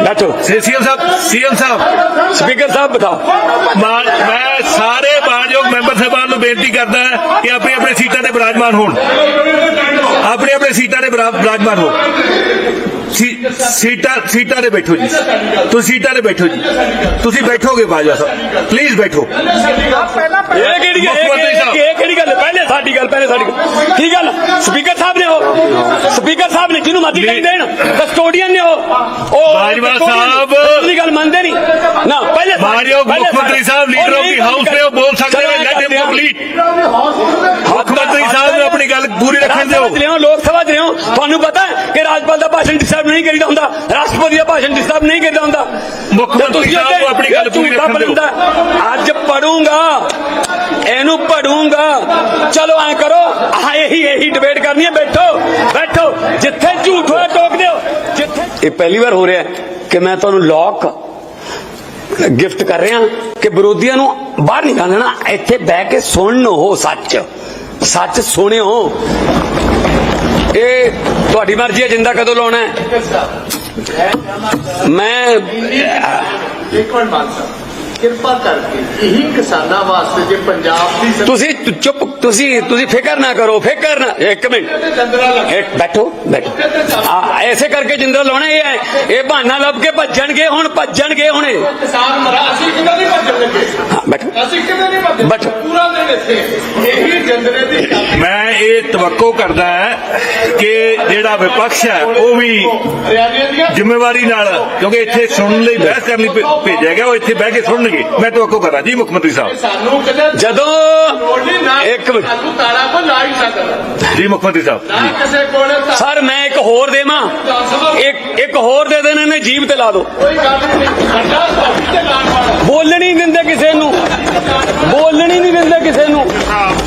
बैठो ਸੀਐਮ ਸਾਹਿਬ ਸੀਐਮ ਸਾਹਿਬ स्पीकर साहब बताओ ਮਾਨ ਮੈਂ ਸਾਰੇ ਮਾਨਯੋਗ ਮੈਂਬਰ ਸਾਹਿਬਾਨ ਨੂੰ ਬੇਨਤੀ ਕਰਦਾ ਹਾਂ ਕਿ ਆਪਣੀ ਆਪਣੀ ਸੀਟਾਂ ਤੇ ਬਿਰਾਜਮਾਨ ਹੋਣ ਆਪਣੀ ਆਪਣੀ ਸੀਟਾਂ ਤੇ ਬਿਰਾ- ਬਿਰਾਜਮਾਨ ਹੋ ਸੀ- ਸੀਟਾਂ ਸੀਟਾਂ ਤੇ ਬੈਠੋ ਜੀ। ਤੁਸੀਂ ਸੀਟਾਂ ਤੇ ਬੈਠੋ ਜੀ। ਤੁਸੀਂ ਬੈਠੋਗੇ ਬਾਜਵਾ ਸਾਹਿਬ। ਪਲੀਜ਼ ਬੈਠੋ। ਇਹ ਕਿਹੜੀ ਗੱਲ। ਇਹ ਕਿਹੜੀ ਗੱਲ? ਹੈ? ਪਹਿਲੇ ਸਾਡੀ ਗੱਲ ਪਹਿਲੇ ਸਾਡੀ ਗੱਲ। ਕੀ ਗੱਲ? ਸਪੀਕਰ ਸਾਹਿਬ ਨੇ ਉਹ। ਸਪੀਕਰ ਸਾਹਿਬ ਨੇ ਜਿਹਨੂੰ ਮਰਜ਼ੀ ਕਹੀ ਦੇਣ ਕਸਟੋਡੀਅਨ ਨੇ ਉਹ। ਉਹ ਬਾਜਵਾ ਸਾਹਿਬ। ਦੀ ਗੱਲ ਮੰਨਦੇ ਨਹੀਂ। ਨਾ ਪਹਿਲੇ ਪਹਿਲੇ ਮੁੱਖ ਮੰਤਰੀ ਸਾਹਿਬ ਲੀਡਰ ਆਫ ਦੀ ਹਾਊਸ ਨੇ ਉਹ ਬੋਲ ਸਕਦੇ ਨੇ ਲੈਟ ਹਿਮ ਹਾਂ। ਕੰਪਲੀਟ ਮੁੱਖ ਮੰਤਰੀ ਸਾਹਿਬ ਨੂੰ ਆਪਣੀ ਗੱਲ ਪੂਰੀ ਰੱਖਣ ਦਿਓ। ਲੋਕ ਸਭਾ ਤੁਹਾਨੂੰ ਪਤਾ ਹੈ ਕਿ ਰਾਜਪਾਲ ਦਾ ਭਾਸ਼ਣ ਡਿਸਟਰਬ ਨਹੀਂ ਕਰੀਦਾ ਹੁੰਦਾ ਰਾਸ਼ਟਰਪਤੀ ਦਾ ਭਾਸ਼ਣ ਡਿਸਟਰਬ ਨਹੀਂ ਕਰੀਦਾ ਹੁੰਦਾ। ਮੁੱਖ ਮੰਤਰੀ ਸਾਹਿਬ ਆਪਣੀ ਗੱਲ ਪੂਰੀ ਰੱਖਣ ਦਿਓ। ਅੱਜ ਪੜੂੰਗਾ ਇਹਨੂੰ ਪੜੂੰਗਾ। ਚਲੋ ਐ ਕਰੋ ਆਹ ਇਹੀ ਇਹੀ ਡਿਬੇਟ ਕਰਨੀ ਹੈ ਬੈਠੋ ਬੈਠੋ। ਜਿੱਥੇ ਝੂਠ ਹੋਇਆ ਟੋਕ ਦਿਓ। ਜਿੱਥੇ ਇਹ ਪਹਿਲੀ ਵਾਰ ਹੋ ਰਿਹਾ ਕਿ ਮੈਂ ਤੁਹਾਨੂੰ ਲੋਕ ਗਿਫਟ ਕਰ ਰਿਹਾ ਕਿ ਵਿਰੋਧੀਆਂ ਨੂੰ ਬਾਹਰ ਨਿਕਾਲਣਾ ਇੱਥੇ ਬਹਿ ਕੇ ਸੁਣਨ ਹੋ ਸੱਚ। ਸੱਚ ਸੁਣਿਓ। ਇਹ ਤੁਹਾਡੀ ਮਰਜ਼ੀ ਹੈ ਜਿੰਦਾ ਕਦੋਂ ਲਾਉਣਾ ਹੈ। ਮੈਂ ਇੱਕ ਮਿੰਟ ਮਾਨ ਸਾਹਿਬ ਕਿਰਪਾ ਕਰਕੇ ਇਹੀ ਕਿਸਾਨਾਂ ਵਾਸਤੇ ਜੇ ਪੰਜਾਬ ਦੀ ਤੁਸੀਂ ਚੁੱਪ ਤੁਸੀਂ ਤੁਸੀਂ ਫਿਕਰ ਨਾ ਕਰੋ ਫਿਕਰ ਨਾ ਇੱਕ ਮਿੰਟ। ਇੱਕ ਬੈਠੋ ਬੈਠੋ। ਐਸੇ ਕਰਕੇ ਜਿੰਦਾ ਲਾਉਣਾ ਇਹ ਹੈ। ਇਹ ਬਹਾਨਾ ਲੱਭ ਕੇ ਭੱਜਣਗੇ ਹੁਣ ਭੱਜਣਗੇ ਹੁਣੇ। ਕਿਸਾਨ ਮਰਾ ਅਸੀਂ ਕਿਦਾਂ ਨਹੀਂ ਭੱਜਣ ਲੱਗੇ? ਹਾਂ ਬੈਠੋ। ਅਸੀਂ ਕਿਦਾਂ ਨਹੀਂ ਭੱਜਣ ਬੈਠੋ। ਪੂਰਾ ਦਿਨ ਇੱਥੇ। ਇਹੀ ਜੰਦਰੇ ਦੀ ਗੱਲ ਮੈਂ ਇਹ ਤਵੱਕੋ ਕਰਦਾ ਹੈ ਕਿ ਜਿਹੜਾ ਵਿਪਕਸ਼ ਹੈ ਉਹ ਵੀ ਜ਼ਿੰਮੇਵਾਰੀ ਨਾਲ ਕਿਉਂਕਿ ਇੱਥੇ ਸੁਣਨ ਲਈ ਬਹਿਸ ਕਰਨ ਲਈ ਭੇਜਿਆ ਗਿਆ ਉਹ ਇੱਥੇ ਬਹਿ ਕੇ ਸੁਣਨਗੇ। ਮੈਂ ਤਵੱਕੋ ਕਰਦਾ ਜੀ ਮੁੱਖ ਮੰਤਰੀ ਸਾਹਿਬ। ਸਾਨੂੰ ਕਦੇ ਜਦੋਂ ਇੱਕ ਮਿੰਟ ਸਾਨੂੰ ਤਾਰਾ ਕੋ ਲਾ ਹੀ ਸਕਦਾ ਜੀ ਮੁੱਖ ਮੰਤਰੀ ਸਾਹਿਬ। ਸਰ ਮੈਂ ਇੱਕ ਹੋਰ ਦੇਵਾਂ। ਇੱਕ ਇੱਕ ਹੋਰ ਦੇ ਦੇਣ ਇਹਨੇ ਜੀਬ ਤੇ ਲਾ ਦਿਓ ਕੋਈ ਗੱਲ ਨਹੀਂ ਸਾਡਾ ਤੁਹਾਡੀ ਤੇ ਲਾਣ ਵਾਲਾ। ਬੋਲਣ ਹੀ ਨਹੀਂ ਦਿੰਦੇ ਕਿਸੇ ਨੂੰ। ਬੋਲਣ ਹੀ ਨਹੀਂ ਦਿੰਦੇ ਕਿਸੇ ਨੂੰ।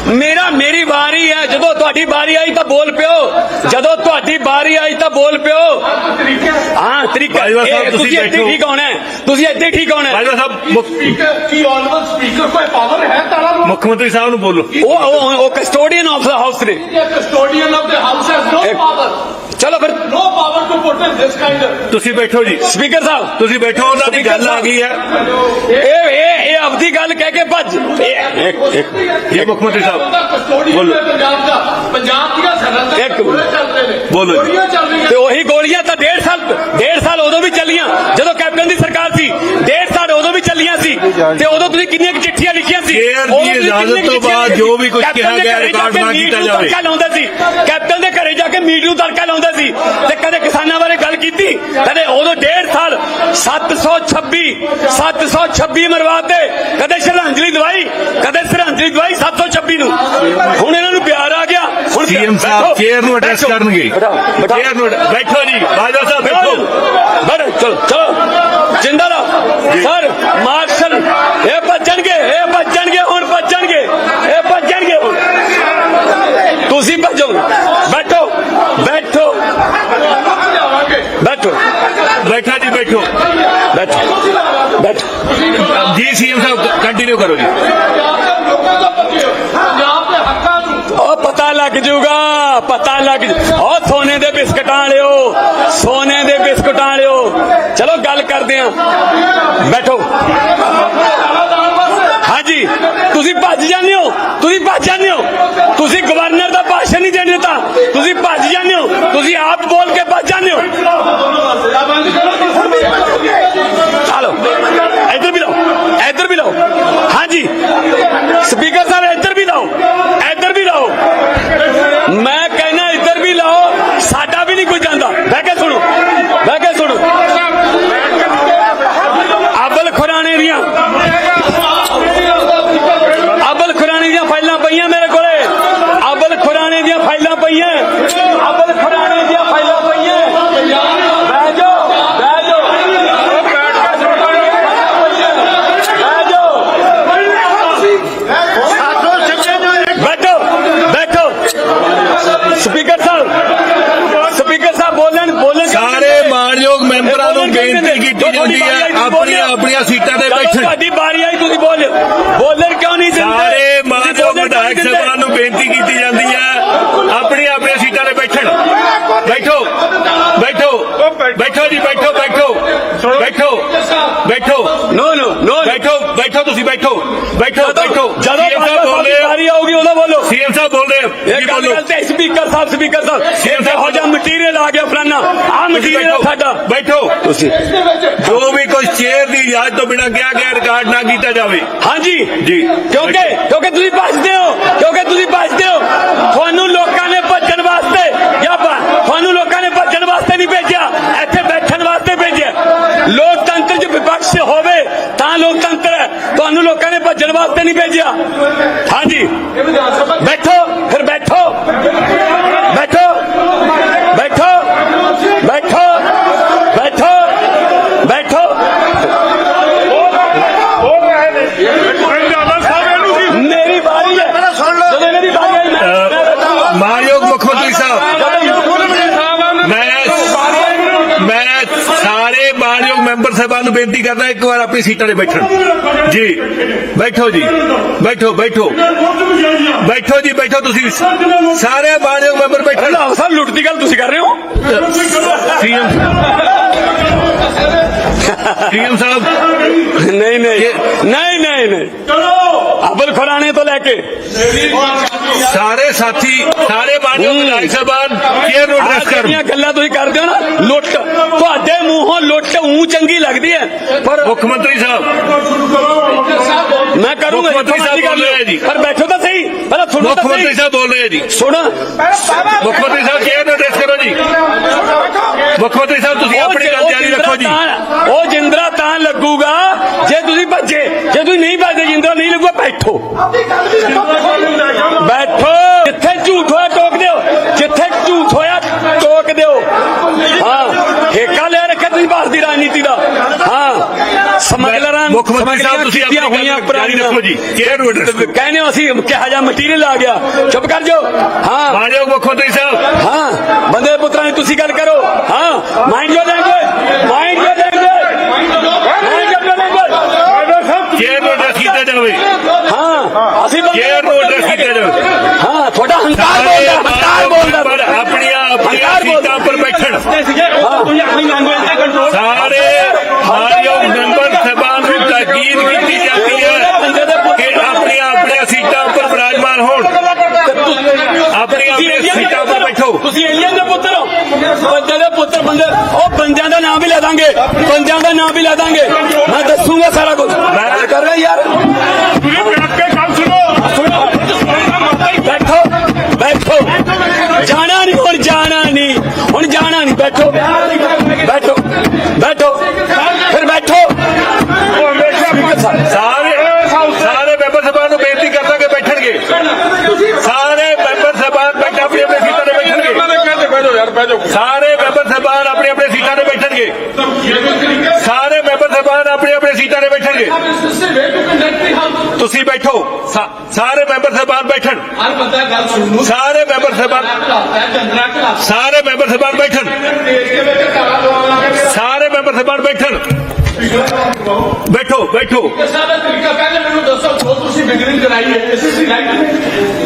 ਮੇਰਾ ਮੇਰੀ ਵਾਰੀ ਹੈ। ਜਦੋਂ ਤੁਹਾਡੀ ਵਾਰੀ ਆਈ ਤਾਂ ਬੋਲ ਪਿਓ। ਜਦੋਂ ਤੁਹਾਡੀ ਵਾਰੀ ਆਈ ਤਾਂ ਬੋਲ ਪਿਓ। ਤਰੀਕੇ। ਹਾਂ ਤਰੀਕਾ ਤੁਸੀਂ ਇੱਥੇ। ਠੀਕ ਹੋਣਾ ਤੁਸੀਂ ਇੱਥੇ ਠੀਕ ਹੋਣਾ ਬਾਜਵਾ ਸਾਹਿਬ ਕੀ ਆਨਰੇਬਲ ਸਪੀਕਰ ਕੋਈ ਪਾਵਰ ਹੈ ਤਾਲਾ ਨੂੰ ਮੁੱਖ ਮੰਤਰੀ ਸਾਹਿਬ ਨੂੰ ਬੋਲੋ। ਉਹ ਉਹ ਉਹ ਕਸਟੋਡੀਅਨ ਆਫ ਦਾ ਹਾਊਸ ਨੇ। Custodian of the house has no power ਚਲੋ ਫਿਰ। Power to put in this kind of ਤੁਸੀਂ ਬੈਠੋ ਜੀ। ਸਪੀਕਰ ਸਾਹਿਬ ਤੁਸੀਂ ਬੈਠੋ ਉਹਨਾਂ ਦੀ ਗੱਲ ਆ ਗਈ ਹੈ। ਇਹ ਇਹ ਇਹ ਆਪਦੀ ਗੱਲ ਕਹਿ ਕੇ ਭੱਜ। ਇਹ- ਇੱਕ ਇੱਕ ਜੀ ਮੁੱਖ ਮੰਤਰੀ ਸਾਹਿਬ ਕਸਟੋਡੀਅਨ ਬੋਲੋ। ਹੈ ਪੰਜਾਬ ਦਾ ਪੰਜਾਬ ਦੀਆਂ ਸਰਹੱਦਾਂ ਇੱਕ ਗੋਲੇ ਚੱਲਦੇ ਨੇ। ਬੋਲੋ ਜੀ। ਗੋਲੀਆਂ ਚੱਲ ਰਹੀਆਂ। ਤੇ ਉਹੀ ਗੋਲੀਆਂ ਤਾਂ ਡੇਢ ਸਾਲ ਡੇਢ ਸਾਲ ਉਦੋਂ ਵੀ ਚੱਲੀਆਂ ਜਦੋਂ ਕੈਪਟਨ ਦੀ ਸਰਕਾਰ ਸੀ। ਡੇਢ ਸਾਲ ਉਦੋਂ ਵੀ ਚੱਲੀਆਂ ਸੀ। ਤੇ ਉਦੋਂ ਤੁਸੀਂ ਕਿੰਨੀਆਂ ਕੁ ਚਿੱਠੀਆਂ ਲਿਖੀਆਂ ਸੀ? ਕੇਅਰ ਦੀ ਉਦੋਂ ਤੁਸੀਂ ਇਜਾਜ਼ਤ ਕਿੰਨੀਆਂ ਕੁ ਤੋਂ ਚਿੱਠੀਆਂ ਬਾਅਦ ਜੋ ਵੀ ਕੁਝ ਕੈਪਟਨ ਕਿਹਾ ਦੇ ਗਿਆ, ਘਰੇ ਜਾ ਰਿਕਾਰਡ ਕੇ ਨਾ ਮੀਟ ਕੀਤਾ ਨੂੰ ਜਾਵੇ। ਤੜਕਾ ਲਾਉਂਦੇ ਸੀ। ਕੈਪਟਨ ਦੇ ਘਰੇ ਜਾ ਕੇ ਮੀਟ ਨੂੰ ਤੜਕਾ ਲਾਉਂਦੇ ਸੀ। ਤੇ ਕਦੇ ਕਿਸਾਨਾਂ ਬਾਰੇ ਗੱਲ ਕੀਤੀ ਕਦੇ ਉਦੋਂ ਡੇਢ ਸਾਲ 726 726 ਮਰਵਾਤੇ ਕਦੇ ਸ਼ਰਧਾਂਜਲੀ ਦਵਾਈ ਕਦੇ ਸ਼ਰਧਾਂਜਲੀ ਦਵਾਈ 726 ਨੂੰ। ਹੁਣ ਇਹਨਾਂ ਨੂੰ ਪਿਆਰ ਆ ਗਿਆ। ਹੁਣ ਸੀਐਮ ਸਾਹਿਬ ਚੇਅਰ ਨੂੰ ਐਡਰੈਸ। ਕਰਨਗੇ। ਚੇਅਰ ਨੂੰ ਬੈਠੋ ਜੀ ਬਾਜਵਾ ਸਾਹਿਬ ਬੈਠੋ। ਬੈਠੋ। ਚਲੋ। ਚਲੋ। ਜਿੰਦਾ ਰਹੋ। ਸਰ ਮਾਰਸ਼ਲ ਇਹ ਭੱਜਣਗੇ ਇਹ ਭੱਜਣਗੇ ਹੁਣ ਭੱਜਣਗੇ ਇਹ ਭੱਜਣਗੇ ਹੁਣ ਤੁਸੀਂ ਭੱਜੋ ਬੈਠੋ ਬੈਠੋ ਲਿਆਵਾਂਗੇ ਬੈਠੋ। ਬੈਠਾ ਜੀ, ਬੈਠੋ। ਬੈਠੋ। ਬੈਠੋ। ਜੀ, ਸੀਐਮ ਸਾਹਿਬ ਕੰਟੀਨਿਊ ਕਰੋ ਜੀ। ਉਹ ਪਤਾ ਲੱਗ ਜੂਗਾ, ਪਤਾ ਲੱਗ ਉਹ ਸੋਨੇ ਦੇ ਬਿਸਕਟਾਂ ਵਾਲਿਓ, ਸੋਨੇ ਦੇ ਬਿਸਕਟਾਂ ਵਾਲਿਓ। ਚਲੋ, ਗੱਲ ਕਰਦੇ ਆਂ। ਬੈਠੋ। ਹਾਂਜੀ, ਤੁਸੀਂ ਭੱਜ ਜਾਂਦੇ ਹੋ, ਤੁਸੀਂ ਭੱਜ ਜਾਂਦੇ ਹੋ। ਤੁਸੀਂ ਗਵਰਨਰ ਦਾ ਭਾਸ਼ਣ ਨਹੀਂ ਦੇਣ ਦਿੱਤਾ। ਤੁਸੀਂ ਭੱਜ ਜਾਂਦੇ ਹੋ, ਤੁਸੀਂ ਆਪ ਬੋਲ ਕੇ ਭੱਜ ਜਾਂਦੇ ਹੋ ਚਲੋ ਇੱਧਰ ਵੀ ਲਾਓ ਇੱਧਰ ਵੀ ਲਾਓ ਹਾਂਜੀ ਸਪੀਕਰ ਸਾਹਿਬ ਇੱਧਰ ਵੀ ਲਾਓ ਇੱਧਰ ਵੀ ਲਾਓ ਮੈਂ ਕਹਿੰਦਾ ਇੱਧਰ ਵੀ ਲਾਓ ਸਾਡਾ ਵੀ ਨਹੀਂ ਕੋਈ ਜਾਂਦਾ ਬਹਿ ਕੇ ਸੁਣੋ ਬਹਿ ਕੇ ਸੁਣੋ ਅਬਲ ਖੁਰਾਣੇ ਦੀਆਂ ਅਬਲ ਖੁਰਾਣੇ ਦੀਆਂ ਫਾਈਲਾਂ ਪਈਆਂ ਮੇਰੇ ਕੋਲੇ ਅਬਲ ਖੁਰਾਣੇ ਦੀਆਂ ਫਾਈਲਾਂ ਪਈਆਂ ਅਬਲ ਖੁਰਾਣੇ ਦੀਆਂ ਫਾਈਲਾਂ ਪਈਆਂ ਬਹਿ ਜਾਓ ਬਹਿ ਜਾਓ ਬਹਿ ਜਾਓ ਬੈਠੋ ਬੈਠੋ ਸਪੀਕਰ ਸਾਹਿਬ ਸਪੀਕਰ ਸਾਹਿਬ ਬੋਲਣ ਬੋਲਣ ਸਾਰੇ ਮਾਨਯੋਗ ਮੈਂਬਰਾਂ ਨੂੰ ਬੇਨਤੀ ਕੀਤੀ ਜਾਂਦੀ ਹੈ ਆਪਣੀਆਂ ਆਪਣੀਆਂ ਸੀਟਾਂ ਤੇ ਜਦੋਂ ਬੈਠਣ ਤੁਹਾਡੀ ਵਾਰੀ ਆਈ ਤੁਸੀਂ ਬੋਲ ਬੋਲਣ ਕਿਉਂ ਨਹੀਂ ਦਿੰਦੇ ਸਾਰੇ ਤੁਸੀਂ ਮਾਨਯੋਗ ਬੋਲਣ ਕਿਉਂ ਵਿਧਾਇਕ ਨਹੀਂ ਦਿੰਦੇ? ਸਾਹਿਬਾਨ ਨੂੰ ਬੇਨਤੀ ਕੀਤੀ ਜਾਂਦੀ ਹੈ ਆਪਣੀਆਂ ਆਪਣੀਆਂ ਸੀਟਾਂ ਤੇ ਬੈਠਣ ਬੈਠੋ। ਬੈਠੋ। ਬੈਠੋ ਜੀ ਬੈਠੋ ਬੈਠੋ। ਬੈਠੋ। ਬੈਠੋ। ਨੋ ਨੋ ਨੋ। ਬੈਠੋ ਬੈਠੋ ਤੁਸੀਂ ਬੈਠੋ। ਬੈਠੋ ਬੈਠੋ। ਜਦੋਂ ਸੀਐਮ ਸਾਹਿਬ ਬੋਲ ਰਹੇ ਵਾਰੀ ਆਊਗੀ ਉਦੋਂ ਬੋਲੋ। ਸੀਐਮ ਸਾਹਿਬ ਬੋਲ ਰਹੇ ਇਹ ਜੀ ਗੱਲ ਤੇ ਸਪੀਕਰ ਸਾਹਿਬ ਸਪੀਕਰ ਸਾਹਿਬ। ਸੀਐਮ ਸਾਹਿਬ ਇਹੋ ਜਿਹਾ ਮਟੀਰੀਅਲ ਆ ਗਿਆ ਫਲਾਨਾ। ਆ ਮਟੀਰੀਅਲ ਸਾਡਾ। ਬੈਠੋ। ਤੁਸੀਂ। ਜੋ ਵੀ ਕੋਈ ਚੇਅਰ ਦੀ ਇਜਾਜ਼ਤ ਤੋਂ ਬਿਨਾਂ ਕਿਹਾ ਗਿਆ ਰਿਕਾਰਡ ਨਾ ਕੀਤਾ ਜਾਵੇ। ਹਾਂਜੀ। ਜੀ। ਕਿਉਂਕਿ ਕਿਉਂਕਿ ਤੁਸੀਂ ਭੱਜਦੇ ਹੋ। ਕਿਉਂਕਿ ਤੁਸੀਂ ਭੱਜਦੇ ਹੋ। ਤੁਹਾਨੂੰ ਲੋਕਾਂ ਨੇ ਭੱਜਣ ਵਾਸਤੇ ਜਾਂ ਭ- ਤੁਹਾਨੂੰ ਲੋਕਾਂ ਨੇ ਭੱਜਣ ਵਾਸਤੇ ਨਹੀਂ ਭੇਜਿਆ ਇੱਥੇ ਬੈਠਣ ਵਾਸਤੇ ਭੇਜਿਆ ਲੋਕਤੰਤਰ 'ਚ ਵਿਪਕਸ਼ ਹੋਵੇ ਤਾਂ ਲੋਕਤੰਤਰ ਹੈ ਤੁਹਾਨੂੰ ਲੋਕਾਂ ਨੇ ਭੱਜਣ ਵਾਸਤੇ ਨਹੀਂ ਭੇਜਿਆ ਹਾਂਜੀ ਬੈਠੋ ਫਿਰ ਬੈਠੋ ਬੈਠੋ ਬੈਠੋ ਬੈਠੋ ਬੈਠੋ ਬੈਠੋ ਮੇਰੀ ਵਾਰੀ ਹੈ ਜਦੋਂ ਮੇਰੀ ਵਾਰੀ ਆਈ ਮੈਂ- ਮੈਂ ਬੈਠਾ। ਮਾਨਯੋਗ ਮੁੱਖ ਮੰਤਰੀ ਸਾਹਿਬ ਮੈਂ ਮੈਂ ਸਾਰੇ ਮਾਨਯੋਗ ਮੈਂਬਰ ਸਾਹਿਬਾਨ ਨੂੰ ਬੇਨਤੀ ਕਰਦਾ ਇੱਕ ਵਾਰ ਆਪਣੀ ਸੀਟਾਂ ਤੇ ਬੈਠਣ। ਜੀ ਬੈਠੋ ਜੀ ਬੈਠੋ ਬੈਠੋ। ਬੈਠੋ ਜੀ ਬੈਠੋ ਤੁਸੀਂ। ਸਾਰੇ ਮਾਨਯੋਗ ਮੈਂਬਰ ਬੈਠਣ ਸਾਹਿਬ ਲੁੱਟ ਦੀ ਗੱਲ ਤੁਸੀਂ ਕਰ ਰਹੇ ਹੋ? ਸੀਐਮ ਸੀਐਮ ਸਾਹਿਬ। ਨਹੀਂ ਨਹੀਂ। ਨਹੀਂ ਨਹੀਂ ਨਹੀਂ। ਅਬਲ ਖੁਰਾਣੇ ਤੋਂ ਲੈ ਕੇ। ਸਾਰੇ ਸਾਥੀ ਸਾਰੇ ਮਾਨਯੋਗ ਵਿਧਾਇਕ ਸਾਹਿਬਾਨ ਕੇਅਰ ਨੂੰ ਐਡਰੈਸ ਕਰਨ ਗੱਲਾਂ ਤੁਸੀਂ ਕਰਦੇ ਹੋ ਨਾ ਲੁੱਟ ਉਂ ਚੰਗੀ ਲੱਗਦੀ ਹੈ। ਪਰ ਮੁੱਖ ਮੰਤਰੀ ਸਾਹਿਬ। ਮੈਂ ਕਰੂੰਗਾ ਮੁੱਖ ਮੰਤਰੀ ਸਾਹਿਬ ਜੀ, ਬੋਲ ਰਹੇ ਜੀ। ਪਰ ਬੈਠੋ ਤਾਂ ਸਹੀ ਪਹਿਲਾਂ ਸੁਣੋ ਮੁੱਖ ਤਾਂ ਮੰਤਰੀ ਸਹੀ ਸਾਹਿਬ ਬੋਲ ਰਹੇ ਜੀ। ਸੁਣ। ਮੁੱਖ ਮੰਤਰੀ ਸਾਹਿਬ ਕੇਅਰ ਨੂੰ ਐਡਰੈਸ ਕਰੋ ਜੀ। ਮੁੱਖ ਮੰਤਰੀ ਸਾਹਿਬ ਤੁਸੀਂ ਉਹ ਆਪਣੀ ਗੱਲ ਜਾਰੀ ਰੱਖੋ ਜੀ। ਉਹ ਜਿੰਦਰਾ ਤਾਂ ਲੱਗੂਗਾ ਜੇ ਤੁਸੀਂ ਭੱਜੇ। ਜੇ ਤੁਸੀਂ ਨਹੀਂ ਭੱਜੇ ਜਿੰਦਰਾ ਨਹੀਂ ਲੱਗੂਗਾ ਬੈਠੋ। ਬੈਠੋ। ਜਿੱਥੇ ਝੂਠ ਹੋਇਆ ਟੋਕ ਦਿਓ ਜਿੱਥੇ ਝੂਠ ਹੋਇਆ ਟੋਕ ਦਿਓ ਹਾਂ ਠੇਕਾ ਲੈ ਰੱਖਿਆ ਤੁਸੀਂ ਭਾਰਤ ਦੀ ਰਾਜਨੀਤੀ ਦਾ ਹਾਂ ਸਮਗਲਰਾਂ ਮੁੱਖ ਮੰਤਰੀ ਸਾਹਿਬ ਤੁਸੀਂ ਕੀਤੀਆਂ ਆਪਣੀ ਹੋਈਆਂ ਗੱਲ ਜਾਰੀ ਰੱਖੋ ਜੀ ਕੇਅਰ ਨੂੰ ਐਡਰੈਸ ਕਰੋ ਕਹਿੰਦੇ ਹੋ ਅਸੀਂ ਕਿਹਾ ਜਾ ਮਟੀਰੀਅਲ ਆ ਗਿਆ ਚੁੱਪ ਕਰ ਜਾਓ ਹਾਂ ਮਾਨਯੋਗ ਮੁੱਖ ਮੰਤਰੀ ਸਾਹਿਬ ਹਾਂ ਬੰਦੇ ਪੁੱਤਰਾਂ ਦੀ ਤੁਸੀਂ ਗੱਲ ਕਰੋ ਹਾਂ mind your language mind your language mind your language chair ਨੂੰ ਐਡਰੈਸ ਕੀਤਾ ਜਾਵੇ ਹਾਂ ਅਸੀਂ ਬੰਦੇ ਕੇਅਰ ਨੂੰ ਐਡਰੈਸ ਕੀਤਾ ਜਾਵੇ ਹਾਂ ਤੁਹਾਡਾ ਹੰਕਾਰ ਸਾਰੇ ਬੋਲਦਾ ਹੰਕਾਰ ਬੋਲਦਾ ਪਰ ਆਪਣੀਆਂ ਆਪਣੀਆਂ ਹੰਕਾਰ ਬੋਲਦਾ। ਸੀਟਾਂ ਉੱਪਰ ਬੈਠਣ ਤੁਸੀਂ ਆਪਣੀ ਲੈਂਗੁਏਜ ਤੇ ਕੰਟਰੋਲ ਸਾਰੇ ਮਾਨਯੋਗ ਮੈਂਬਰ ਸਾਹਿਬਾਨ ਨੂੰ ਤਾਕੀਦ ਕੀਤੀ ਜਾਂਦੀ ਹੈ ਕਿ ਆਪਣੀਆਂ ਆਪਣੀਆਂ ਸੀਟਾਂ ਉੱਪਰ ਵਿਰਾਜਮਾਨ ਹੋਣ ਆਪਣੀਆਂ ਆਪਣੀਆਂ ਸੀਟਾਂ ਉੱਪਰ ਬੈਠੋ ਤੁਸੀਂ ਏਲੀਅਨ ਦੇ ਪੁੱਤਰ ਹੋ ਬੰਦੇ ਦੇ ਪੁੱਤਰ ਬੰਦੇ ਉਹ ਬੰਦਿਆਂ ਦਾ ਨਾਮ ਵੀ ਲੈ ਦਾਂਗੇ ਬੰਦਿਆਂ ਦਾ ਨਾਮ ਵੀ ਲੈ ਦਾਂਗੇ। ਮੈਂ ਦੱਸੂਗਾ ਸਾਰਾ ਕੁਝ। ਮੈਂ ਕਰ ਰਿਹਾ ਯਾਰ? ਬੈਠੋ ਬੈਠੋ। ਜਾਣਾ ਨਹੀਂ ਹੁਣ ਜਾਣਾ ਨਹੀਂ ਹੁਣ ਜਾਣਾ ਨਹੀਂ ਬੈਠੋ। ਬੈਠੋ ਬੈਠੋ। ਫਿਰ ਬੈਠੋ। ਸਾਰੇ ਸਾਰੇ ਮੈਂਬਰ ਸਾਹਿਬਾਨ ਨੂੰ ਬੇਨਤੀ ਕਰਦਾ ਕਿ ਬੈਠਣਗੇ। ਸਾਰੇ ਮੈਂਬਰ ਸਾਹਿਬਾਨ ਬੈਠ ਆਪਣੀ ਆਪਣੀ ਸੀਟਾਂ ਤੇ ਬੈਠਣਗੇ। ਸਾਰੇ ਮੈਂਬਰ ਸਾਹਿਬਾਨ ਆਪਣੀ ਆਪਣੀ ਸੀਟਾਂ ਤੇ ਬੈਠਣਗੇ। ਸਾਹਿਬਾਨ ਆਪਣੀ ਆਪਣੀ ਸੀਟਾਂ ਤੇ ਬੈਠਣਗੇ। ਤੁਸੀਂ ਬੈਠੋ। ਸਾ- ਸਾਰੇ ਮੈਂਬਰ ਸਾਹਿਬਾਨ ਬੈਠਣ। ਹਰ ਬੰਦਾ ਗੱਲ ਸੁਣ ਨੂੰ ਸਾਰੇ ਮੈਂਬਰ ਸਾਹਿਬਾਨ ਚੰਦਰਾ ਘਲਾ ਸਾਰੇ ਮੈਂਬਰ ਸਾਹਿਬਾਨ ਬੈਠਣ। ਦੇਸ਼ ਦੇ ਵਿੱਚ ਕਾਲਾ ਦਵਾਉਣਾ ਸਾਰੇ ਮੈਂਬਰ ਸਾਹਿਬਾਨ ਬੈਠਣ। ਬੈਠੋ ਬੈਠੋ। ਕਿਸਾ ਦਾ ਤਰੀਕਾ ਪਹਿਲੇ ਮੈਨੂੰ ਦੱਸੋ ਜੋ ਤੁਸੀਂ ਬਿਗਰਿੰਗ ਕਰਾਈ ਹੈ। ਇਸ ਇਸ ਰਾਈਟ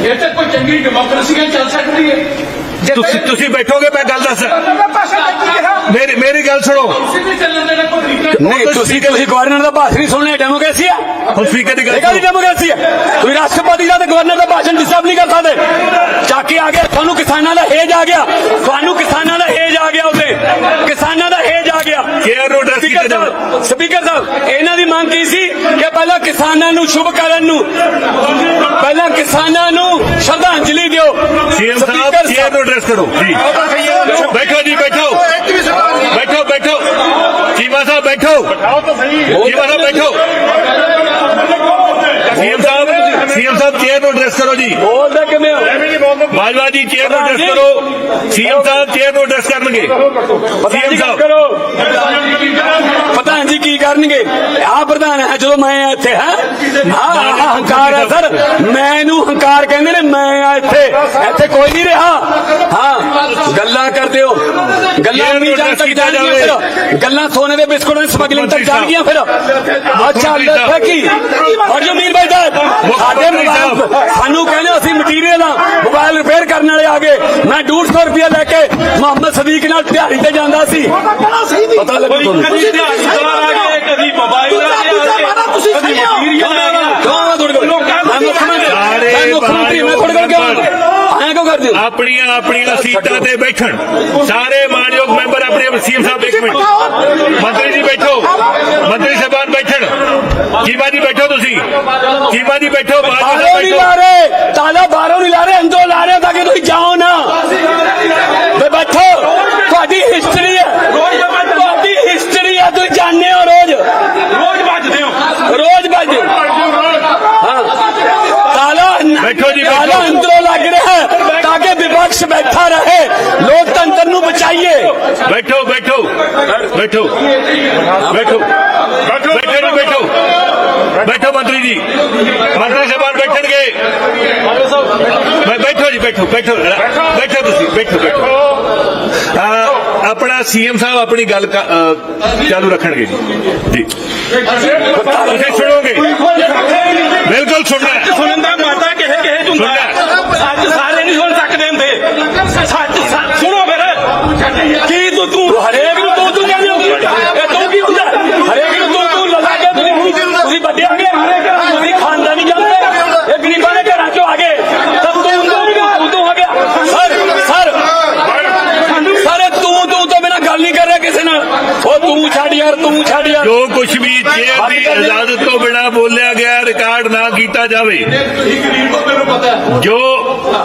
ਇਹ ਤਾਂ ਕੋਈ ਚੰਗੀ ਡੈਮੋਕ੍ਰੇਸੀ ਹੈ ਚੱਲ ਸਕਦੀ ਹੈ। ਤੁਸੀਂ ਤੁਸੀਂ ਬੈਠੋਗੇ ਮੈਂ ਗੱਲ ਦੱਸ ਕੀ ਮੇਰੀ ਮੇਰੀ ਗੱਲ ਸੁਣੋ। ਨਹੀਂ ਤੁਸੀਂ ਤੁਸੀਂ ਗਵਰਨਰ ਦਾ ਭਾਸ਼ਣ ਨਹੀਂ ਸੁਣਨੇ ਡੈਮੋਕ੍ਰੇਸੀ ਆ। ਹੁਣ ਸਪੀਕਰ ਦੀ ਗੱਲ ਇਹ ਕਾਹਦੀ ਡੈਮੋਕ੍ਰੇਸੀ ਹੈ ਤੁਸੀਂ ਰਾਸ਼ਟਰਪਤੀ ਦਾ ਤੇ ਗਵਰਨਰ ਦਾ ਭਾਸ਼ਣ ਡਿਸਟਰਬ ਨਹੀਂ ਕਰ ਸਕਦੇ। ਚਾਕੀ ਆ ਗਿਆ ਤੁਹਾਨੂੰ ਕਿਸਾਨਾਂ ਦਾ ਹੇਜ ਆ ਗਿਆ। ਤੁਹਾਨੂੰ ਕਿਸਾਨਾਂ ਦਾ ਹੇਜ ਆ ਗਿਆ ਉਹਦੇ। ਕਿਸਾਨਾਂ ਦਾ ਹੇਜ ਆ ਗਿਆ। ਕੇਅਰ ਨੂੰ ਕੀਤਾ ਸਪੀਕਰ। ਸਾਹਿਬ ਸਪੀਕਰ ਸਾਹਿਬ ਇਹਨਾਂ ਦੀ ਮੰਗ ਕੀ ਸੀ ਕਿ ਪਹਿਲਾਂ ਕਿਸਾਨਾਂ ਨੂੰ ਸ਼ੁਭ ਕਰਨ ਨੂੰ ਪਹਿਲਾਂ ਕਿਸਾਨਾਂ ਨੂੰ ਸ਼ਰਧਾਂਜਲੀ ਦਿਓ। ਸੀਐਮ ਸਾਹਿਬ ਕੇਅਰ ਨੂੰ ਐਡਰੈਸ ਕਰੋ। ਜੀ। ਬੈਠੋ ਜੀ ਬੈਠੋ। ਬੈਠੋ ਬੈਠੋ। ਚੀਮਾ ਸਾਹਿਬ ਬੈਠੋ। ਚੀਮਾ ਸਾਹਿਬ ਬੈਠੋ। ਸੀਐਮ ਸਾਹਿਬ ਸੀਐਮ ਸਾਹਿਬ ਕੇਅਰ ਨੂੰ ਐਡਰੈਸ ਕਰੋ ਜੀ। ਬੋਲਦੇ ਕਿਵੇਂ ਹੋ? ਬਾਜਵਾ ਜੀ ਚੇਅਰ ਨੂੰ ਐਡਰੈਸ ਕਰੋ। ਸੀਐਮ ਸਾਹਿਬ ਚੇਅਰ ਨੂੰ ਐਡਰੈਸ ਕਰਨਗੇ। ਸੀਐਮ ਸਾਹਿਬ। ਪ੍ਰਧਾਨ ਜੀ ਕੀ ਕਰਨਗੇ? ਆ ਪ੍ਰਧਾਨ ਹੈ ਜਦੋਂ ਮੈਂ ਇੱਥੇ ਹਾਂ ਆ ਹੰਕਾਰ ਹੈ ਸਰ। ਮੈਨੂੰ ਹੰਕਾਰ ਕਹਿੰਦੇ ਨੇ ਮੈਂ ਆ ਇੱਥੇ ਇੱਥੇ ਕੋਈ ਨਹੀਂ ਰਿਹਾ। ਹਾਂ ਗੱਲਾਂ ਕਰਦੇ ਹੋ। ਗੱਲਾਂ ਨਹੀਂ ਜਾਣ ਤੱਕ ਜਾਣਗੀਆਂ ਫਿਰ। ਗੱਲਾਂ ਸੋਨੇ ਦੇ ਬਿਸਕੁਟਾਂ ਦੀ ਸਮਗਲਿੰਗ ਤੱਕ। ਜਾਣਗੀਆਂ ਫਿਰ। ਅੱਛਾ। ਫਿਰ ਕੀ? ਔਰ ਜੋ ਮੀਰ ਭਾਈ ਸਾਹਿਬ। ਸਾਡੇ। ਮੋਬਾਈਲ ਸਾਨੂੰ ਕਹਿੰਦੇ ਅਸੀਂ ਮਟੀਰੀਅਲ ਆ ਮੋਬਾਈਲ ਗਏ ਮੈਂ 150 ਰੁਪਏ ਲੈ ਕੇ ਮੁਹੰਮਦ ਸਦੀਕ ਨਾਲ ਦਿਹਾੜੀ ਤੇ ਜਾਂਦਾ ਸੀ। ਪਤਾ ਲੱਗੂ ਤੁਹਾਨੂੰ। ਕਦੀ ਦਿਹਾੜੀਦਾਰ ਆ ਗਏ। ਕਦੀ ਮੋਬਾਈਲ ਆ ਗਿਆ ਤੁਸੀਂ ਕਦੀ ਸਹੀ ਹੋ। ਕੌਣ ਤੁਹਾਡੇ ਕੋਲ। ਮੈਂ ਮੁੱਖ ਮੰਤਰੀ ਮੈਂ ਮੁੱਖ ਮੰਤਰੀ ਮੈਂ ਤੁਹਾਡੇ ਕੋਲ ਕਿਉਂ ਆਇਆ ਕਿਉਂ ਕਰਦੇ ਹੋ? ਆਪਣੀਆਂ ਆਪਣੀਆਂ ਸੀਟਾਂ ਤੇ ਬੈਠਣ। ਸਾਰੇ ਮਾਨਯੋਗ ਮੈਂਬਰ ਆਪਣੇ ਸੀਐਮ ਸਾਹਿਬ ਇੱਕ ਮਿੰਟ। ਮੰਤਰੀ ਜੀ ਬੈਠੋ। ਮੰਤਰੀ ਸਾਹਿਬਾਨ ਬੈਠਣ। ਚੀਮਾ ਜੀ ਬੈਠੋ ਤੁਸੀਂ। ਚੀਮਾ ਜੀ ਬੈਠੋ ਬਾਹਰੋਂ ਨਹੀਂ ਬੈਠੋ। ਲਾ ਰਹੇ। ਤਾਲਾ ਬਾਹਰੋਂ ਨਹੀਂ ਲਾ ਰਹੇ। ਅੰਦਰੋਂ ਲਾ ਰਹੇ ਹੋ ਤਾਂ ਕਿ ਤੁਸੀਂ ਜਾਓ ਨਾ ਵੇ ਬੈਠੋ ਤੁਹਾਡੀ ਹਿਸਟਰੀ ਹੈ ਤੁਹਾਡੀ ਹਿਸਟਰੀ ਹੈ ਤੁਸੀਂ ਜਾਣਦੇ ਹੋ ਰੋਜ਼ ਰੋਜ਼ ਵੱਜਦੇ ਹੋ ਰੋਜ਼ ਬਾਜੂ ਹਾਂ ਤਾਲਾ ਬੈਠੋ ਜੀ, ਬੈਠੋ। ਤਾਲਾ ਅੰਦਰੋਂ ਲੱਗ ਰਿਹਾ ਹੈ ਤਾਂ ਵਿਪਕਸ਼ ਬੈਠਾ ਰਹੇ ਲੋਕਤੰਤਰ ਨੂੰ ਬਚਾਈਏ। ਬੈਠੋ ਬੈਠੋ ਬੈਠੋ ਬੈਠੋ ਬੈਠੋ ਬੈਠੋ ਬੈਠੋ ਮੰਤਰੀ ਜੀ। ਮੰਤਰੀ ਸਾਹਿਬਾਨ ਬੈਠਣਗੇ। ਬੈਠੋ ਜੀ ਬੈਠੋ ਬੈਠੋ ਬੈਠੋ ਤੁਸੀਂ ਬੈਠੋ ਬੈਠੋ। ਆਪਣਾ ਸੀਐਮ ਸਾਹਿਬ ਆਪਣੀ ਗੱਲ ਚਾਲੂ ਰੱਖਣਗੇ ਜੀ। ਜੀ। ਤੁਸੀਂ ਸੁਣੋਗੇ। ਬਿਲਕੁਲ ਸੁਣਨਾ। ਸੁਣਨ ਦਾ ਮਾਤਾ ਕਿਸੇ ਕਿਸੇ ਚ ਹੁੰਦਾ। ਹੈ। ਸੱਚ ਸਾਰੇ ਨਹੀਂ ਸੁਣ ਸਕਦੇ ਹੁੰਦੇ ਸੱਚ ਸੱਚ ਸੁਣੋ ਫਿਰ ਕੀ ਤੂੰ ਤੂੰ ਹਰੇਕ ਨੂੰ ਤੂੰ ਤੂੰ ਕਹਿੰਦੇ ਹੋ ਇਹ ਤੂੰ ਕੀ ਹੁੰਦਾ ਹਰੇਕ ਨੂੰ ਤੂੰ ਤੂੰ ਲਗਾ ਕੇ ਤੁਸੀਂ ਤੁਸੀਂ ਵੱਡੇ ਆ ਗਏ ਤੁਸੀਂ ਖਾਨਦਾਨੀ ਜਾਂਦੇ ਇਹ ਗਰੀਬਾਂ ਦੇ ਘਰਾਂ ਚੋਂ ਆ ਗਏ ਤਬ ਤੂੰ ਤੂੰ ਤੂੰ ਹੋ ਗਿਆ ਸਰ ਸਰ ਸਾਰੇ ਤੂੰ ਤੂੰ ਤੋਂ ਬਿਨਾ ਗੱਲ ਨਹੀਂ ਕਰ ਰਿਹਾ ਕਿਸੇ ਨਾਲ ਉਹ ਤੂੰ ਛੱਡ ਯਾਰ ਤੂੰ ਛੱਡ ਯਾਰ ਜੋ ਕੁਝ ਵੀ ਚੇਅਰ ਦੀ ਇਜਾਜ਼ਤ ਤੋਂ ਬਿਨਾ ਬੋਲਿਆ ਗਿਆ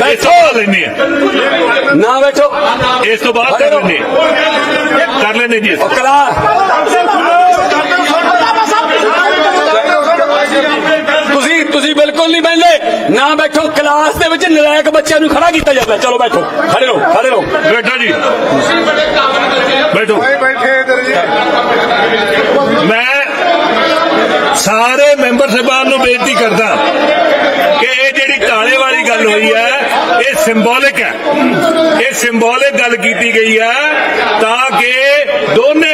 ਬੈਠੋ। ਲੈਣੇ ਆ। ਨਾ ਬੈਠੋ। ਇਸ ਤੋਂ ਬਾਅਦ ਕਰ ਲੈਣੇ। ਕਰ ਲੈਣੇ ਜੀ ਤੁਸੀਂ ਤੁਸੀਂ ਬਿਲਕੁਲ ਨਹੀਂ ਬੈਠਦੇ ਨਾ ਬੈਠੋ ਕਲਾਸ ਦੇ ਵਿੱਚ ਨਲਾਇਕ ਬੱਚਿਆਂ ਨੂੰ ਖੜਾ ਕੀਤਾ ਜਾਂਦਾ। ਚਲੋ ਬੈਠੋ। ਖੜੇ ਰਹੋ ਖੜੇ ਰਹੋ। ਬੈਠੋ ਜੀ। ਬੈਠੋ। ਮੈਂ ਸਾਰੇ ਮੈਂਬਰ ਸਾਹਿਬਾਨ ਨੂੰ ਬੇਨਤੀ ਕਰਦਾ। ਵਾਲੀ ਹੈ ਇਹ ਸਿੰਬੋਲਿਕ ਹੈ। ਇਹ ਸਿੰਬੋਲਿਕ ਗੱਲ ਕੀਤੀ ਗਈ ਹੈ ਤਾਂ ਕਿ ਦੋਨੇ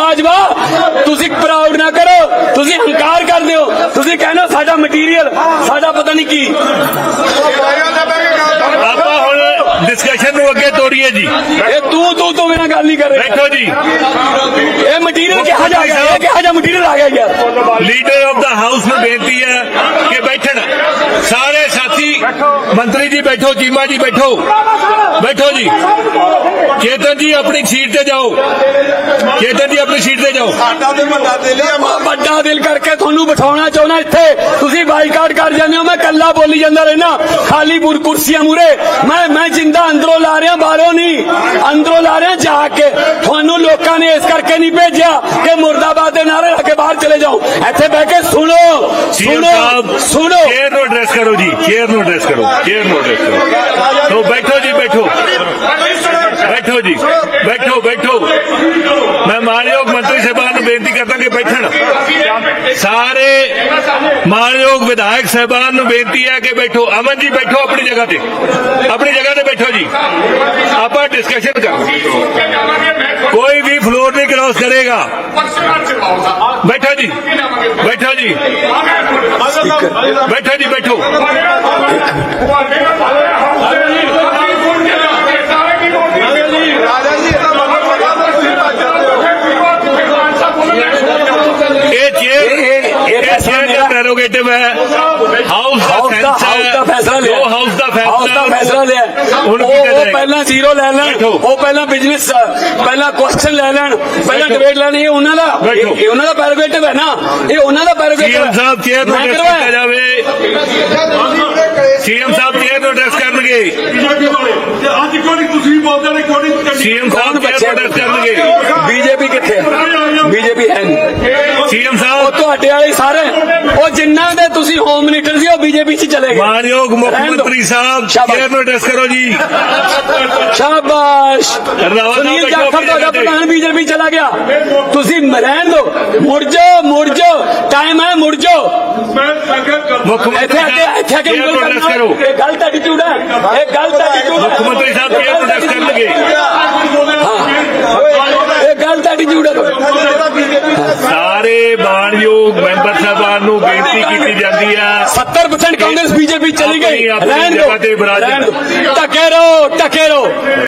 ਬਾਜਵਾ, ਤੁਸੀਂ ਪ੍ਰਾਊਡ ਨਾ ਕਰੋ, ਤੁਸੀਂ ਹੰਕਾਰ ਕਰਦੇ ਹੋ, ਤੁਸੀਂ ਕਹਿੰਦੇ ਸਾਡਾ ਮਟੀਰੀਅਲ ਸਾਡਾ ਪਤਾ ਨਹੀਂ ਕੀ। ਆਪਾਂ ਡਿਸਕਸ਼ਨ ਨੂੰ ਅੱਗੇ ਤੋਰੀਏ ਜੀ। ਇਹ ਤੂੰ ਤੂੰ ਤੋਂ ਬਿਨਾਂ ਗੱਲ ਨਹੀਂ ਕਰ ਰਿਹਾ। ਬੈਠੋ ਜੀ। ਇਹ ਮਟੀਰੀਅਲ ਕਿਹਾ ਜਾ ਗਿਆ? ਇਹ ਕਿਹਾ ਜਾ ਮਟੀਰੀਅਲ ਆ ਗਿਆ ਯਾਰ ਲੀਡਰ ਆਫ ਦਾ ਹਾਊਸ ਨੂੰ ਬੇਨਤੀ ਹੈ ਕਿ ਬੈਠਣ। ਸਾਰੇ ਸਾਥੀ ਮੰਤਰੀ ਜੀ ਬੈਠੋ ਚੀਮਾ ਜੀ ਬੈਠੋ। ਬੈਠੋ ਜੀ। ਚੇਤਨ ਜੀ ਆਪਣੀ ਸੀਟ ਤੇ ਜਾਓ। ਚੇਤਨ ਜੀ ਆਪਣੀ ਸੀਟ ਤੇ ਜਾਓ। ਮੈਂ। ਵੱਡਾ ਦਿਲ ਕਰਕੇ ਤੁਹਾਨੂੰ ਬਿਠਾਉਣਾ ਚਾਹੁੰਦਾ ਇੱਥੇ। ਤੁਸੀਂ ਬਾਈਕਾਟ ਕਰ ਜਾਂਦੇ ਹੋ ਮੈਂ ਕੱਲਾ ਬੋਲੀ ਜਾਂਦਾ ਰਹਿਣਾ ਖਾਲੀ ਬੁਰ ਕੁਰਸੀਆਂ ਮੂਰੇ ਮੈਂ ਮੈਂ ਜਿੰਦਾ ਅੰਦਰੋਂ ਲਾ ਰਿਹਾ ਬਾਹਰੋਂ ਨਹੀਂ। ਅੰਦਰੋਂ ਲਾ ਰਿਹਾ ਜਾ ਕੇ। ਤੁਹਾਨੂੰ ਲੋਕਾਂ ਨੇ ਇਸ ਕਰਕੇ ਨਹੀਂ ਭੇਜਿਆ ਕਿ ਮੁਰਦਾਬਾਦ ਦੇ ਨਾਰੇ ਲਾ ਕੇ ਬਾਹਰ ਚਲੇ ਜਾਓ। ਇੱਥੇ ਬਹਿ ਕੇ ਸੁਣੋ ਸੁਣੋ ਸਾਹਿਬ ਸੁਣੋ। ਚੇਅਰ ਨੂੰ ਐਡਰੈਸ ਕਰੋ ਜੀ ਚੇਅਰ ਨੂੰ ਐਡਰੈਸ ਕਰੋ ਚੇਅਰ ਨੂੰ ਐਡਰੈਸ ਕਰੋ। ਤੋ ਬੈਠੋ ਜੀ ਬੈਠੋ। ਬੈਠੋ ਜੀ ਬੈਠੋ ਬੈਠੋ। ਮੈਂ ਮਾਨਯੋਗ ਮੰਤਰੀ ਸਾਹਿਬਾਨ ਨੂੰ ਬੇਨਤੀ ਕਰਦਾ ਕਿ ਬੈਠਣ। ਸਾਰੇ ਮਾਨਯੋਗ ਵਿਧਾਇਕ ਸਾਹਿਬਾਨ ਨੂੰ ਬੇਨਤੀ ਹੈ ਕਿ ਬੈਠੋ। ਅਮਨ ਜੀ, ਬੈਠੋ ਆਪਣੀ ਜਗ੍ਹਾ ਤੇ। ਆਪਣੀ ਜਗ੍ਹਾ ਤੇ ਬੈਠੋ ਜੀ। ਆਪਾਂ ਡਿਸਕਸ਼ਨ ਕਰ ਕੋਈ ਵੀ ਫਲੋਰ ਨਹੀਂ ਕ੍ਰਾਸ ਕਰੇਗਾ। ਬੈਠੋ ਜੀ। ਬੈਠੋ ਜੀ। ਬੈਠੋ ਜੀ, ਬੈਠੋ ਹਾਊਸ ਹਾਊਸ ਦਾ ਹਾਊਸ ਦਾ ਫੈਸਲਾ ਲਿਆ ਜੋ ਹਾਊਸ ਦਾ ਫੈਸਲਾ ਹਾਊਸ ਦਾ ਫੈਸਲਾ ਲਿਆ। ਹੁਣ ਉਹ ਕੀ ਕਹਿੰਦੇ ਉਹ ਪਹਿਲਾਂ ਜ਼ੀਰੋ ਲੈ ਲੈਣ। ਬੈਠੋ। ਉਹ ਪਹਿਲਾਂ ਬਿਜ਼ਨਸ ਪਹਿਲਾਂ ਕੁਐਸਚਨ ਲੈ ਲੈਣ। ਪਹਿਲਾਂ ਬੈਠੋ। ਡਿਬੇਟ ਲੈਣੀ ਇਹ ਉਹਨਾਂ ਦਾ। ਬੈਠੋ। ਇਹ ਇਹ ਉਹਨਾਂ ਦਾ ਪੈਰੋਗੇਟਿਵ ਹੈ ਨਾ। ਇਹ ਉਹਨਾਂ ਦਾ ਪੈਰੋਗੇਟਿਵ ਸੀਐਮ ਸਾਹਿਬ ਚੇਅਰ ਨੂੰ ਐਡਰੈਸ ਕੀਤਾ ਜਾਵੇ? ਸੀਐਮ ਸਾਹਿਬ ਚੇਅਰ ਨੂੰ ਐਡਰੈਸ ਕਰਨਗੇ ਅੱਜ ਕਿਉਂ ਨਹੀਂ ਤੁਸੀਂ ਬੋਲਦੇ ਨੇ ਕਿਉਂ ਨਹੀਂ ਸੀਐਮ ਕੌਣ ਸਾਹਿਬ ਚੇਅਰ ਬੱਚੇ ਨੂੰ। ਐਡਰਸ ਹੈ ਸੀਐਮ ਉਹ ਸਾਹਿਬ। ਤੁਹਾਡੇ ਵਾਲੇ ਸਾਰੇ। ਉਹ ਜਿੰਨਾਂ ਦੇ ਤੁਸੀਂ ਹੋਮ ਮਿਨਿਸਟਰ ਸੀ ਉਹ ਬੀਜੇਪੀ 'ਚ ਚਲੇ ਗਏ। ਮਾਨਯੋਗ ਮੁੱਖ। ਮੰਤਰੀ ਸਾਹਿਬ। ਚੇਅਰ ਨੂੰ ਐਡਰਸ ਕਰੋ ਜੀ? ਸ਼ਾਬਾਸ਼। ਸਾਹਿਬ ਸੁਨੀਲ ਜਾਖੜ ਤੁਹਾਡਾ ਪ੍ਰਧਾਨ ਬੀਜੇਪੀ ਚਲਾ ਗਿਆ। ਤੁਸੀਂ ਰਹਿਣ ਦਿਓ ਮੁੜ ਜਾਓ ਮੁੜ ਜਾਓ। ਟਾਈਮ ਹੈ ਮੁੜ ਜਾਓ। ਮੁੱਖ ਮੰਤਰੀ ਕੇ ਇੱਥੇ ਆ ਕੇ ਐਡਰਸ ਕਰੋ? ਇਹ ਗਲਤ ਐਟੀਟਿਊਡ ਹੈ। ਇਹ ਗਲਤ ਐਟੀਟਿਊਡ ਮੁੱਖ ਮੰਤਰੀ ਸਾਹਿਬ ਚੇਅਰ ਨੂੰ ਐਡਰਸ ਕਰਨਗੇ? ਇਹ ਗਲਤ ਐਟੀਟਿਊਡ ਹੈ ਸਾਰੇ ਮਾਨਯੋਗ ਮੈਂਬਰ ਸਾਹਿਬਾਨ ਨੂੰ ਬੇਨਤੀ ਕੀਤੀ ਜਾਂਦੀ ਆ। 70% ਕਾਂਗਰਸ ਬੀਜੇਪੀ ਚਲੀ ਗਈ। ਰਹਿਣ ਦਿਓ। ਟਕੇ ਰਹੋ ਟਕੇ ਰਹੋ।